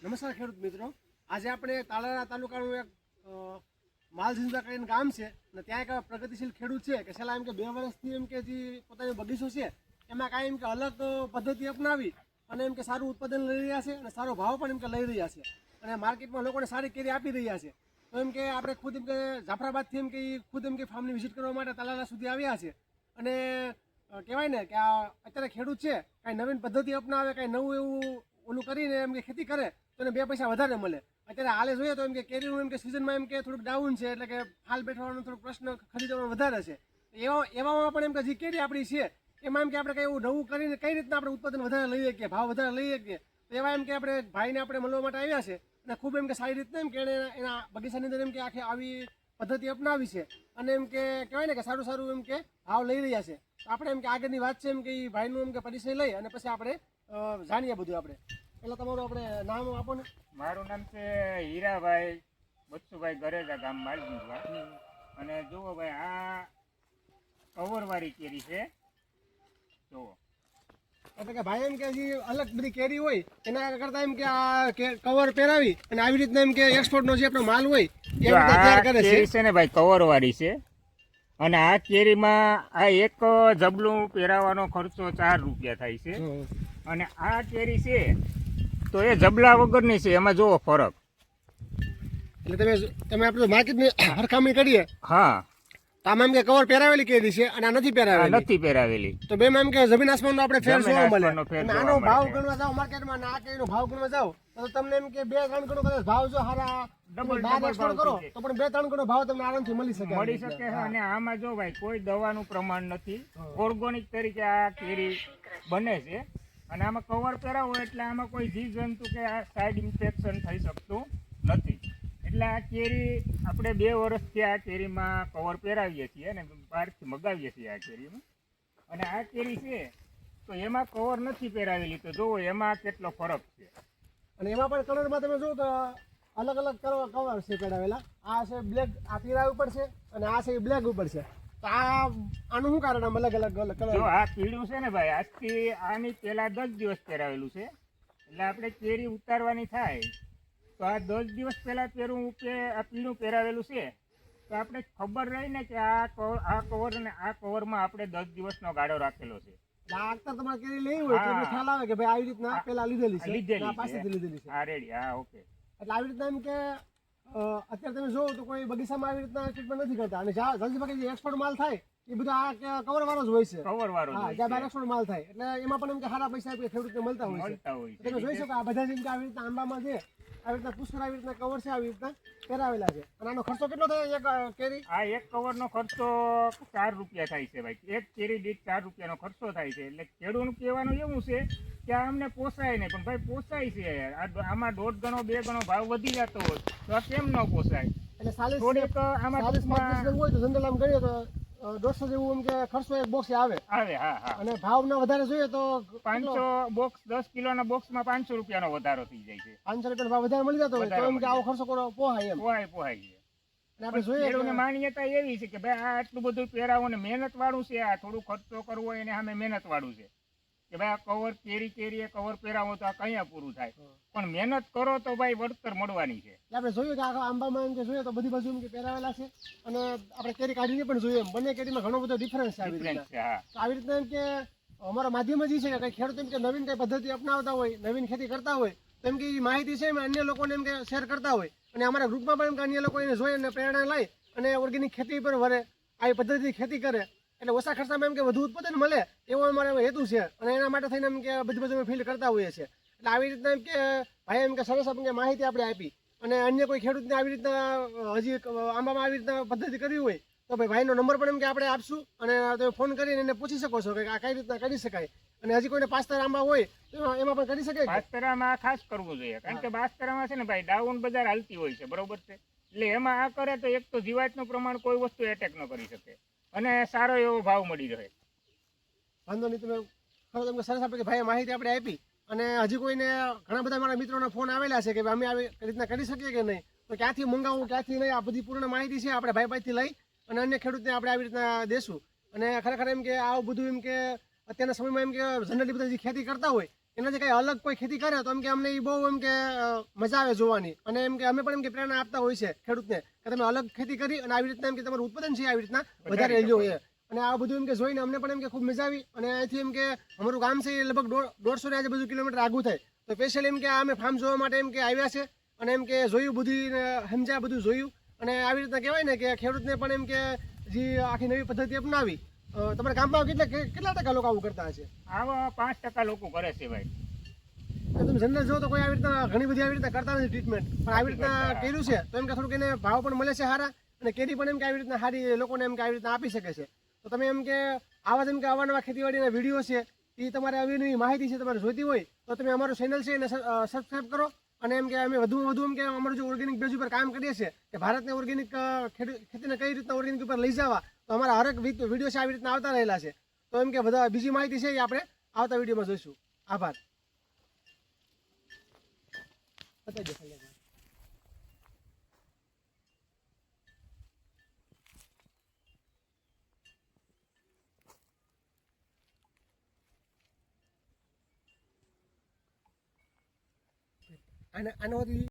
નમસ્કાર ખેડૂત મિત્રો આજે આપણે તાલાળા તાલુકાનું એક માલઝીંદા કરીને ગામ છે અને ત્યાં એક પ્રગતિશીલ ખેડૂત છે કે છેલ્લા એમ કે બે વર્ષથી એમ કે જે પોતાનો બગીચો છે એમાં કાંઈ એમ કે અલગ પદ્ધતિ અપનાવી અને એમ કે સારું ઉત્પાદન લઈ રહ્યા છે અને સારો ભાવ પણ એમ કે લઈ રહ્યા છે અને માર્કેટમાં લોકોને સારી કેરી આપી રહ્યા છે તો એમ કે આપણે ખુદ એમ કે જાફરાબાદથી એમ કે ખુદ એમ કે ફાર્મની વિઝિટ કરવા માટે તાલાળા સુધી આવ્યા છે અને કહેવાય ને કે આ અત્યારે ખેડૂત છે કાંઈ નવીન પદ્ધતિ અપનાવે કાંઈ નવું એવું ઓલું કરીને એમ કે ખેતી કરે તો એને બે પૈસા વધારે મળે અત્યારે હાલે જોઈએ તો એમ કે કેરીનું એમ કે સિઝનમાં એમ કે થોડુંક ડાઉન છે એટલે કે હાલ બેઠવાનો થોડોક પ્રશ્ન ખરીદવાનો વધારે છે એવા એવામાં પણ એમ કે જે કેરી આપણી છે એમાં એમ કે આપણે કંઈ એવું નવું કરીને કઈ રીતના આપણે ઉત્પાદન વધારે લઈ શકીએ ભાવ વધારે લઈ શકીએ તો એવા એમ કે આપણે ભાઈને આપણે મળવા માટે આવ્યા છે અને ખૂબ એમ કે સારી રીતના એમ કે એણે એના બગીચાની અંદર એમ કે આખી આવી પદ્ધતિ અપનાવી છે અને એમ કે કહેવાય ને કે સારું સારું એમ કે ભાવ લઈ રહ્યા છે આપણે એમ કે આગળની વાત છે એમ કે એ ભાઈનું એમ કે પરિચય લઈ અને પછી આપણે જાણીએ બધું આપણે પહેલાં તમારું આપણે નામ આપો ને. મારું નામ છે હીરાભાઈ બચ્ચુભાઈ ગરેજા ગામ માલજીવા અને જુઓ ભાઈ આ કવરવાળી કેરી છે. જુઓ. એટલે કે ભાઈ એમ કે જે અલગ બધી કેરી હોય એના કરતા એમ કે આ કવર પહેરાવી અને આવી રીતના એમ કે એક્સપોર્ટનો જે આપણો માલ હોય એ તૈયાર કરે છે. છે ને ભાઈ કવરવાળી છે. અને આ કેરીમાં આ એક જબલું પહેરાવાનો ખર્ચો ચાર રૂપિયા થાય છે. અને આ કેરી છે તો એ જબલા વગરની છે એમાં જોવો ફરક. એટલે તમે તમે આપણે માર્કેટની હરખામણી કરીએ? હા. આમાં એમ કે કવર પહેરાવેલી કેરી છે અને આ નથી પહેરાવેલી? નથી પહેરાવેલી. તો બેમાં એમ કે જમીન આસમાનનો આપણે ફેર જોવા મળે. અને આનો ભાવ ગણવા જાવ માર્કેટમાં અને આ કેરીનો ભાવ ગણવા જાવ તો તમને એમ કે બે ત્રણ ગણો કદાચ ભાવ જો હારા ડબલ double કરો તો પણ બે ત્રણ ગણો ભાવ તમને આરામથી મળી શકે. મળી શકે અને આમાં જો ભાઈ કોઈ દવાનું પ્રમાણ નથી. ઓર્ગોનિક તરીકે આ કેરી બને છે. અને આમાં કવર પહેરાવો એટલે આમાં કોઈ જીવ જંતુ કે આ સાઈડ ઇન્ફેક્શન થઈ શકતું નથી. એટલે આ કેરી આપણે બે વર્ષથી આ કેરીમાં કવર પહેરાવીએ છીએ અને બહારથી મગાવીએ છીએ આ કેરીમાં. અને આ કેરી છે, તો એમાં કવર નથી પહેરાવેલી. તો જુઓ, એમાં કેટલો ફરક છે. અને એમાં પણ કલરમાં તમે જુઓ તો અલગ અલગ કલર કવર છે પહેરાવેલા. આ છે બ્લેક આ પીળા ઉપર છે અને આ છે બ્લેક ઉપર છે. આ આનું શું કારણ? અલગ અલગ જો આ પીળું છે ને ભાઈ આજથી આની પહેલા દસ દિવસ પહેરાવેલું છે. એટલે આપણે કેરી ઉતારવાની થાય. તો આ દસ દિવસ પહેલા પહેરું કે આ પીળું પહેરાવેલું છે? તો આપણે ખબર રહી ને કે આ કવર આ કવર ને આ કવરમાં આપણે દસ દિવસનો ગાળો રાખેલો છે. અખ્તર તમારે કેરી લેવી હોય તો ખ્યાલ આવે કે ભાઈ આવી રીતના પેલા લીધેલી છે. લીધેલી પાસેથી છે. લીધેલી છે. હા રેડી. હા ઓકે. એટલે આવી રીતના એમ કે અત્યારે તમે જોવો તો કોઈ બગીચામાં આવી રીતના ટ્રીટમેન્ટ નથી કરતા. અને જ્યાં જલ્દી જે એક્સપોર્ટ માલ થાય એ બધું આ કવર વાળો જ હોય છે. કવર વાળો હા જ્યાં બાર એક્સપોર્ટ માલ થાય. એટલે એમાં પણ એમ કે સારા પૈસા ખેડૂતને મળતા હોય છે. તમે જોઈ શકો આ બધા જેમ કે આવી રીતના આંબામાં છે આવી રીતના પુષ્કળ આવી રીતના કવર છે આવી રીતના પહેરાવેલા છે. અને આનો ખર્ચો કેટલો થાય એક કેરી? આ એક કવરનો ખર્ચો ચાર રૂપિયા થાય છે ભાઈ. એક કેરી દીઠ ચાર રૂપિયાનો ખર્ચો થાય છે. એટલે ખેડૂતનું કહેવાનું એવું છે કે અમને પોસાય નહીં પણ ભાઈ પોસાય છે યાર. આ આમાં દોઢ ગણો બે ગણો ભાવ વધી જતો હોય તો આ કેમ ન પોસાય? એટલે થોડીક આમાં હોય તો જનરલ આમ ગણીએ તો દોઢસો જેવું એમ કે ખર્ચો એક બોક્સ આવે. આવે હા હા. અને ભાવના વધારે જોઈએ તો પાંચસો બોક્સ દસ કિલોના બોક્સમાં પાંચસો રૂપિયાનો વધારો થઈ જાય છે. પાંચસો રૂપિયા ભાવ વધારે મળી જતો હોય તો એમ કે આવો ખર્ચો કરો પોહાય એમ. પોહાય પોહાય છે. આપણે જોઈએ માન્યતા એવી છે કે ભાઈ આ આટલું બધું પહેરાવો ને મહેનત વાળું છે આ થોડું ખર્ચો કરવો એને સામે મહેનત વાળું છે. કે ભાઈ આ કવર કેરી કેરી કવર પહેરાવો તો આ કયા પૂરું થાય? પણ મહેનત કરો તો ભાઈ વળતર મળવાની છે. આપણે જોયું કે આખા આંબામાં એમ કે જોઈએ તો બધી બાજુ એમ કે પહેરાવેલા છે અને આપણે કેરી કાઢીને પણ જોઈએ એમ. બંને કેરીમાં ઘણો બધો ડિફરન્સ છે આવી રીતના ડિફરન્સ છે હા. તો આવી રીતના એમ કે અમારા માધ્યમ જ છે કે કંઈ ખેડૂત એમ કે નવીન કઈ પદ્ધતિ અપનાવતા હોય નવીન ખેતી કરતા હોય તો એમ કે એ માહિતી છે એમ અન્ય લોકોને એમ કે શેર કરતા હોય. અને અમારા ગ્રુપમાં પણ એમ કે અન્ય લોકો એને જોઈ અને પ્રેરણા લઈ અને ઓર્ગેનિક ખેતી પર વરે આવી પદ્ધતિ ખેતી કરે. એટલે ઓછા ખર્ચામાં એમ કે વધુ ઉત્પાદન મળે એવો અમારો હેતુ છે. અને એના માટે થઈને એમ કે બધી બધું ફીલ કરતા હોઈએ છીએ. એટલે આવી રીતના એમ કે ભાઈ એમ કે સરસ એમ કે માહિતી આપણે આપી. અને અન્ય કોઈ ખેડૂતને આવી રીતના હજી આંબામાં આવી રીતના પદ્ધતિ કરવી હોય તો ભાઈ ભાઈનો નંબર પણ એમ કે આપણે આપશું. અને તમે ફોન કરીને એને પૂછી શકો છો કે આ કઈ રીતના કરી શકાય. અને હજી કોઈને પાસ્તર આંબા હોય તો એમાં પણ કરી શકાય? બાસ્તરામાં ખાસ કરવું જોઈએ. કારણ કે બાસ્તરામાં છે ને ભાઈ ડાઉન બજાર હાલતી હોય છે બરોબર છે? એટલે એમાં આ કરે તો એક તો જીવાતનું પ્રમાણ કોઈ વસ્તુ એટેક ન કરી શકે. અને સારો એવો ભાવ મળી રહે. વાંધો નહીં, તમે ખરો તમને સરસ આપણે ભાઈ માહિતી આપણે આપી. અને હજી કોઈને ઘણા બધા મારા મિત્રોના ફોન આવેલા છે કે અમે આવી રીતના કરી શકીએ કે નહીં? તો ક્યાંથી મંગાવવું, ક્યાંથી નહીં? આ બધી પૂર્ણ માહિતી છે આપણે ભાઈ ભાઈથી લઈ અને અન્ય ખેડૂતને આપણે આવી રીતના દેશું. અને ખરેખર એમ કે આવું બધું એમ કે અત્યારના સમયમાં એમ કે જનરલી બધા જે ખેતી કરતા હોય એનાથી કઈ અલગ કોઈ ખેતી કરે તો એમ કે અમને એ બહુ એમ કે મજા આવે જોવાની અને એમ કે અમે પણ એમ કે પ્રેરણા આપતા હોય છે ખેડૂતને કે તમે અલગ ખેતી કરી અને આવી રીતના એમ કે તમારું ઉત્પાદન છે આવી રીતના વધારે લ્યો એ અને આ બધું એમ કે જોઈને અમને પણ એમ કે ખૂબ મજા આવી અને અહીંથી એમ કે અમારું ગામ છે એ લગભગ દોઢ- દોઢસો ને આજુબાજુ કિલોમીટર આગું થાય તો સ્પેશિયલ એમ કે આ અમે ફાર્મ જોવા માટે એમ કે આવ્યા છે અને એમ કે જોયું બધું સમજ્યા બધું જોયું અને આવી રીતના કહેવાય ને કે ખેડૂતને પણ એમ કે જે આખી નવી પદ્ધતિ અપનાવી તમારા ગામમાં કેટલા કેટલા ટકા લોકો આવું કરતા હશે આવા પાંચ ટકા લોકો કરે છે ભાઈ. તમે જનરલ જો તો કોઈ આવી રીતના ઘણી બધી આવી રીતના કરતા નથી ટ્રીટમેન્ટ પણ આવી રીતના કર્યું છે તો એમ કે થોડુંક એને ભાવ પણ મળે છે સારા અને કેરી પણ એમ કે આવી રીતના સારી લોકોને એમ કે આવી રીતના આપી શકે છે. તો તમે એમ કે આવા જેમ કે આવા નવા ખેતીવાડીના વીડિયો છે એ તમારે આવી નવી માહિતી છે તમારે જોઈતી હોય તો તમે અમારું ચેનલ છે એને સબસ્ક્રાઈબ કરો અને એમ કે અમે વધુમાં વધુ એમ કે અમારું જે ઓર્ગેનિક બેઝ ઉપર કામ કરીએ છીએ કે ભારતને ઓર્ગેનિક ખેતીને કઈ રીતના ઓર્ગેનિક ઉપર લઈ જવા તો અમારા હરેક વીડિયો છે આવી રીતના આવતા રહેલા છે. તો એમ કે બધા બીજી માહિતી છે એ આપણે આવતા વિડીયોમાં જોઈશું. આભાર. બતાવી આનો